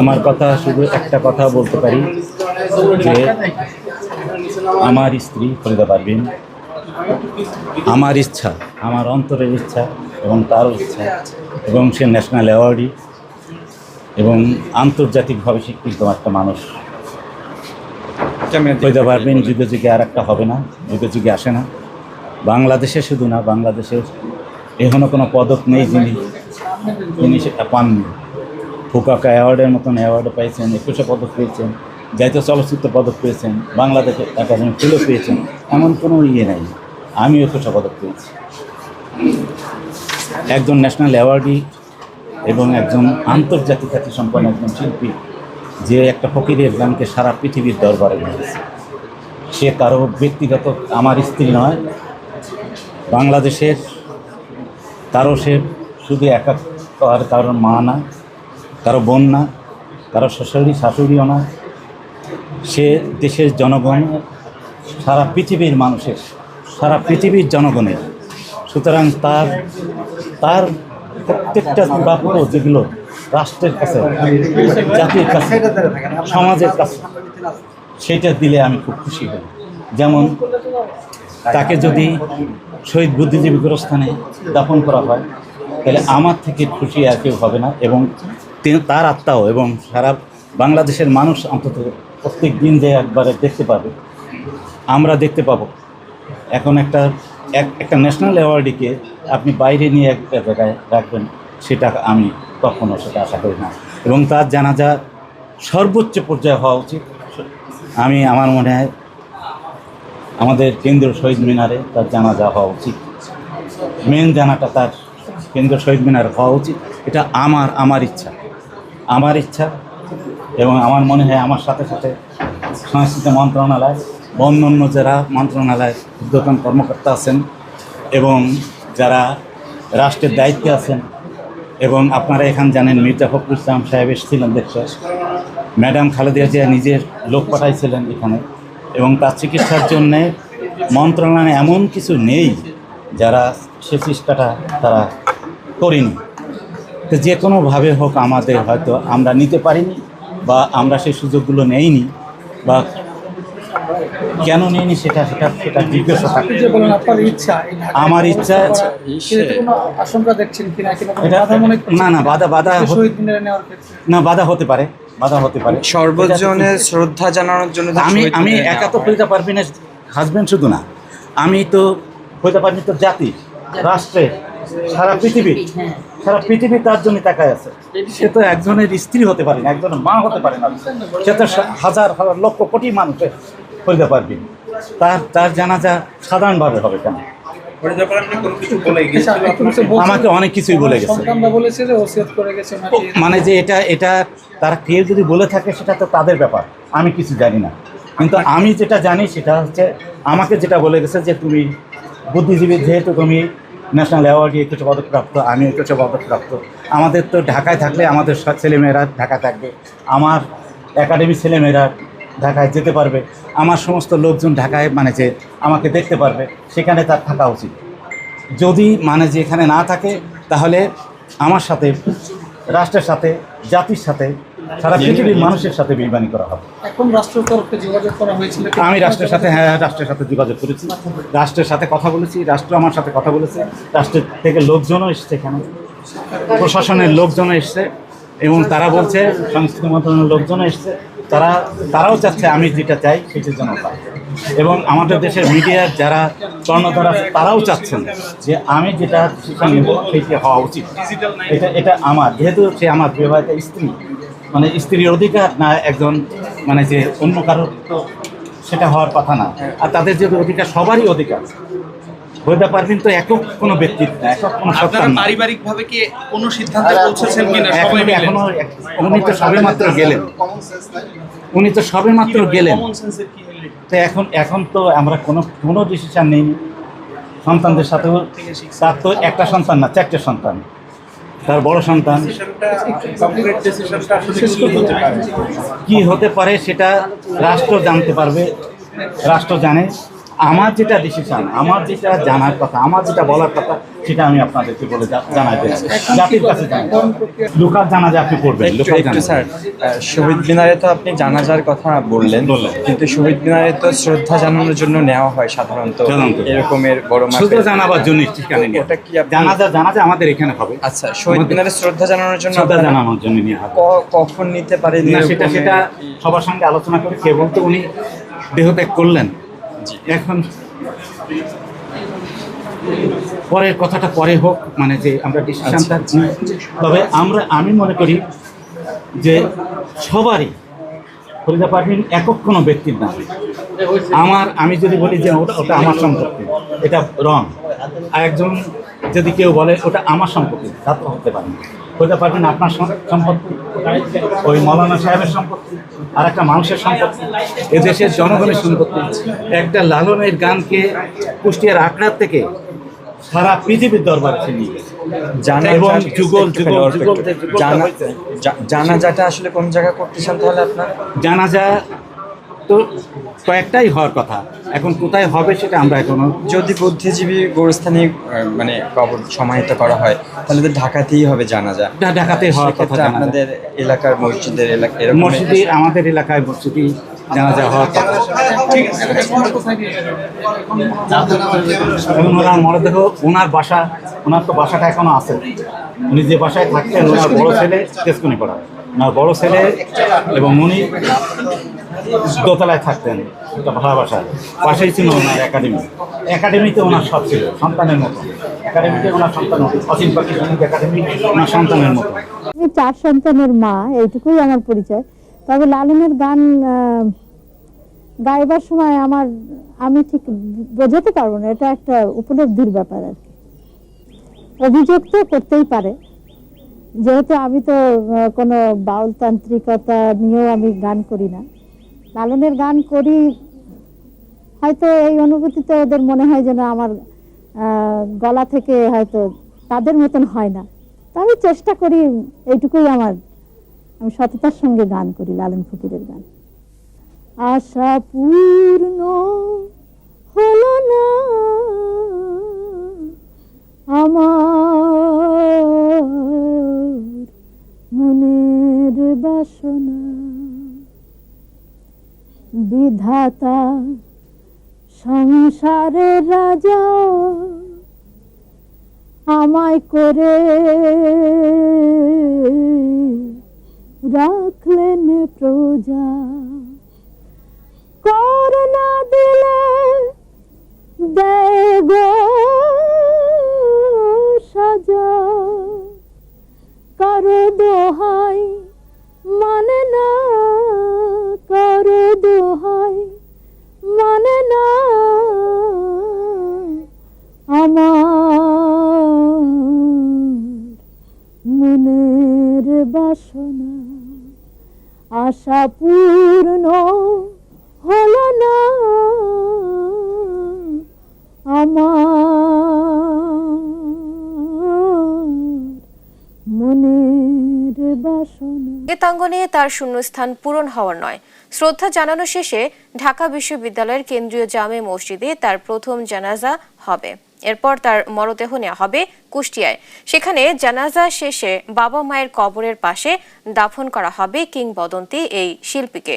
আমার কথা শুধু একটা কথা বলতে পারি যে আমার স্ত্রী ফরিদা পারবিন। আমার ইচ্ছা আমার অন্তরের ইচ্ছা এবং তারও ইচ্ছা এবং সে ন্যাশনাল অ্যাওয়ার্ডই এবং আন্তর্জাতিকভাবে স্বীকৃত একটা মানুষ। ফরিদা পারবিন যুগে যুগে আর একটা হবে না যুগে যুগে আসে না। বাংলাদেশে শুধু না বাংলাদেশের এখনও কোনো পদক নেই যিনি তিনি সেটা পাননি। ফুকাকা অ্যাওয়ার্ডের মতন অ্যাওয়ার্ড পেয়েছেন একুশে পদক পেয়েছেন, জাতীয় চলচ্চিত্র পদক পেয়েছেন, বাংলাদেশ একাডেমি ফিল্ডও পেয়েছেন, এমন কোনো ইয়ে নাই। আমি একুশে পদক পেয়েছি। একজন ন্যাশনাল অ্যাওয়ার্ডই এবং একজন আন্তর্জাতিক খ্যাতি সম্পন্ন একজন শিল্পী, যে একটা ফকিরের গানকে সারা পৃথিবীর দরবারে নিয়েছে। সে কারও ব্যক্তিগত, আমার স্ত্রী নয়, বাংলাদেশের, তারও সে শুধু একা কারোর মা না কারও বোন না, কারও শাশুড়ি শাশুড়িও না। সে দেশের জনগণের সারা পৃথিবীর মানুষের, সারা পৃথিবীর জনগণের। সুতরাং তার তার প্রত্যেকটা প্রাপ্য যেগুলো রাষ্ট্রের কাছে, জাতির কাছে, সমাজের কাছে সেইটা দিলে আমি খুব খুশি হই। যেমন তাকে যদি শহীদ বুদ্ধিজীবী গোরস্থানে দাফন করা হয়, তাহলে আমার থেকে খুশি আর কেউ হবে না এবং তার আত্মাও এবং সারা বাংলাদেশের মানুষ অন্তত প্রত্যেক দিন যে একবারে দেখতে পাবে, আমরা দেখতে পাবো। এখন একটা, এক, একটা ন্যাশনাল অ্যাওয়ার্ডিকে আপনি বাইরে নিয়ে একটা জায়গায় রাখবেন, সেটা আমি কখনও সেটা আশা করি না। এবং তার জানাজা সর্বোচ্চ পর্যায়ে হওয়া উচিত। আমি, আমার মনে হয় আমাদের কেন্দ্রীয় শহীদ মিনারে তার জানাজা হওয়া উচিত। মেন জানাটা তার কেন্দ্রীয় শহীদ মিনার হওয়া উচিত। এটা আমার আমার ইচ্ছা। আমার ইচ্ছা এবং আমার মনে হয় আমার সাথে সাথে সংস্কৃতি মন্ত্রণালয় বা অন্যান্য যারা মন্ত্রণালয়ের উদ্যোতন কর্মকর্তা আছেন এবং যারা রাষ্ট্রের দায়িত্বে আছেন এবং আপনারা এখান জানেন মির্জা ফখরুল ইসলাম সাহেব এসেছিলেন দেখছে ম্যাডাম খালেদা জিয়া নিজের লোক পাঠাইছিলেন এখানে এবং তার চিকিৎসার জন্যে মন্ত্রণালয়ে এমন কিছু নেই যারা সে চেষ্টাটা তারা করেনি। তো যে কোনোভাবে হোক আমাদের হয়তো আমরা নিতে পারিনি বা আমরা সেই সুযোগগুলো নেইনি বা কেন নিইনি সেটা সেটা সেটা জিজ্ঞাসা থাকে আপনি যে বলেন আপনার ইচ্ছা এই ঢাকায় আমার ইচ্ছা এটা করছেন না না বাধা বাধা না বাধা হতে পারে বাধা হতে পারে। সর্বজনের শ্রদ্ধা জানানোর জন্য আমি আমি একা তো হয়। ফরিদা পারভিনের হাজবেন্ড শুধু না। আমি তো ফরিদা পারভিন তো জাতি রাষ্ট্রে সারা পৃথিবী সারা পৃথিবী তার জন্য তাকায় আছে। সে তো একজনের স্ত্রী হতে পারে না একজনের মা হতে পারে না। সে তো সা- হাজার হাজার লক্ষ কোটি মানুষের ফরিদা পারভিন তার তার জানাজা সাধারণভাবে হবে কেন? আচ্ছা? আমাকে অনেক কিছুই বলে গেছে। সন্তানরা বলেছে যে ওসিয়ত করে গেছে ও, নাকি মানে যে এটা এটা তারা কেউ যদি বলে থাকে সেটা তো তাদের ব্যাপার। আমি কিছু জানি না। কিন্তু আমি যেটা জানি সেটা হচ্ছে আমাকে যেটা বলে গেছে যে তুমি বুদ্ধিজীবী যেহেতু তুমি ন্যাশনাল অ্যাওয়ার্ডে একুশে পদকপ্রাপ্ত আমি একুশে পদকপ্রাপ্ত। আমাদের তো ঢাকায় থাকলে আমাদের সব ছেলেমেয়েরা ঢাকা থাকবে। আমার একাডেমির ছেলেমেয়েরা ঢাকায় যেতে পারবে। আমার সমস্ত লোকজন ঢাকায় মানে যে আমাকে দেখতে পারবে, সেখানে তার থাকা উচিত। যদি মানে যে এখানে না থাকে, তাহলে আমার সাথে, রাষ্ট্রের সাথে, জাতির সাথে সারা পৃথিবীর মানুষের সাথে বেইমানি করা হবে। এখন রাষ্ট্রের তরফে যোগাযোগ করা হয়েছিল আমি রাষ্ট্রের সাথে হ্যাঁ রাষ্ট্রের সাথে যোগাযোগ করেছি। রাষ্ট্রের সাথে কথা বলেছি রাষ্ট্র আমার সাথে কথা বলেছে। রাষ্ট্রের থেকে লোকজনও এসছে এখানে। প্রশাসনের লোকজনও এসছে এবং তারা বলছে সংস্কৃতি মন্ত্রণালয়ের লোকজনও এসছে। তারা তারাও চাচ্ছে আমি যেটা চাই সেটার জন্য পাই। এবং আমাদের দেশের মিডিয়ার যারা কর্ণধার আছে তারাও চাচ্ছেন যে আমি যেটা শিক্ষা নেব সেইটা হওয়া উচিত। এটা এটা আমার যেহেতু সে আমার বিবাহিত স্ত্রী মানে স্ত্রীর অধিকার না একজন মানে যে অন্য কারোর তো সেটা হওয়ার কথা না। আর তাদের যে অধিকার সবারই অধিকার। হইতে পারবেন তো একক কোনো ব্যক্তিত্ব না একক কোনো সত্তা না। পারিবারিক ভাবে কি কোনো সিদ্ধান্তে পৌঁছেছেন কিনা? সবাই মিলে। এখনও উনি তো সবে মাত্র গেলেন। উনি তো সবে মাত্র গেলেন। তো এখন এখন তো আমরা কোনো কোনো ডিসিশন নেইনি। সন্তানদের সাথেও তার তো একটা সন্তান না চারটে সন্তান। তার বড় সন্তান। কি হতে পারে সেটা রাষ্ট্র জানতে পারবে, রাষ্ট্র জানে। আমার যেটা ডিসিশন আমার যেটা জানার কথা, আমার যেটা বলার কথা সেটা আমি আপনাদেরকে বলে জানাই দিলাম জাতির কাছে জানাই। কোন প্রক্রিয়া লোকাল জানাজা আপনি করবেন একটু স্যার শহীদ মিনারে তো আপনি জানাজার কথা বললেন বললেন। কিন্তু শহীদ মিনারে তো শ্রদ্ধা জানানোর জন্য নেওয়া হয় সাধারণত। এরকমের বড় মাপের জানাবার জন্য ঠিকানা নিয়ে ওটা কি জানাজা জানাজা আমাদের এখানে হবে। আচ্ছা শহীদ মিনারে শ্রদ্ধা জানানোর জন্য শ্রদ্ধা জানানোর জন্য নিয়ে হবে। ক- কখন নিতে পারেন না সেটা সেটা সবার সঙ্গে আলোচনা করে কেবল তো উনি দেহত্যাগ করলেন। এখন পরের কথাটা পরে হোক মানে যে আমরা ডিসিশনটা তবে আমরা আমি মনে করি যে সবারই ফরিদা পারভিন একক কোনো ব্যক্তির না আমার আমি যদি বলি যে ওটা ওটা আমার সম্পত্তি এটা রং। আর একজন যদি কেউ বলে ওটা আমার সম্পত্তি তা তো হতে পারে না। ফরিদা পারভিন আপনার সম- সম্পত্তি ওই মৌলানা সাহেবের সম্পত্তি আর একটা মানুষের সম্পত্তি এদেশের জনগণের সম্পত্তি একটা লালনের গানকে কুষ্টিয়ার আখড়ার থেকে সারা পৃথিবীর দরবারে সে নিয়ে গেছে জানা এবং যুগল যুগল যুগল জানা। জানাজাটা আসলে কোন জায়গা করতে চান তাহলে আপনার? জানাজা তো কয়েকটাই হওয়ার কথা। এখন কোথায় হবে সেটা আমরা এখনও যদি বুদ্ধিজীবী গোরস্থানে মানে কবর সমাহিত করা হয় তাহলে তো ঢাকাতেই হবে জানাজা। যা ঢাকাতে হওয়ার কথা আপনাদের এলাকার মসজিদের এলাকা মসজিদে আমাদের এলাকায় মসজিদে জানাজা হওয়ার ওনার মরদেহ ওনার বাসা ওনার তো বাসাটা এখনও আছে। উনি যে বাসায় থাকতেন ওনার বড় ছেলে তেজকুনি পড়া। ওনার বড় ছেলে এবং উনি দোতলায় থাকতেন একটা ভাড়া বাসায়। পাশেই ছিল ওনার একাডেমি। একাডেমিতে ওনার সব ছিল সন্তানের মতো। একাডেমিতে ওনার সন্তান অসীম পাখি একাডেমি ওনার সন্তানের মতো। চার সন্তানের মা এইটুকুই আমার পরিচয়। তবে লালনের গান গাইবার সময় আমার, আমি ঠিক বোঝাতে পারব না, এটা একটা উপলব্ধির ব্যাপার আর কি। অভিযোগ তো করতেই পারে। যেহেতু আমি তো কোনো বাউলতান্ত্রিকতা নিয়েও আমি গান করি না। লালনের গান করি, হয়তো এই অনুভূতিতে ওদের মনে হয় যেন আমার গলা থেকে হয়তো তাদের মতন হয় না। তা আমি চেষ্টা করি, এইটুকুই আমার আমি সততার সঙ্গে গান করি, লালন ফকিরের গান। আশা পূর্ণ হলো না আমার মনের বাসনা। বিধাতা সংসারের রাজা, আমায় করে রাখলেন প্রজা। করোনা দিলে দেয় গো সাজা। কারও দোহাই আশা পূর্ণ হল না। বাসনা। তার শূন্যস্থান পূরণ হওয়ার নয়। শ্রদ্ধা জানানো শেষে ঢাকা বিশ্ববিদ্যালয়ের কেন্দ্রীয় জামে মসজিদে তার প্রথম জানাজা হবে। এরপর তার মরদেহ নেওয়া হবে কুষ্টিয়ায়। সেখানে জানাজা শেষে বাবা মায়ের কবরের পাশে দাফন করা হবে কিংবদন্তি এই শিল্পীকে।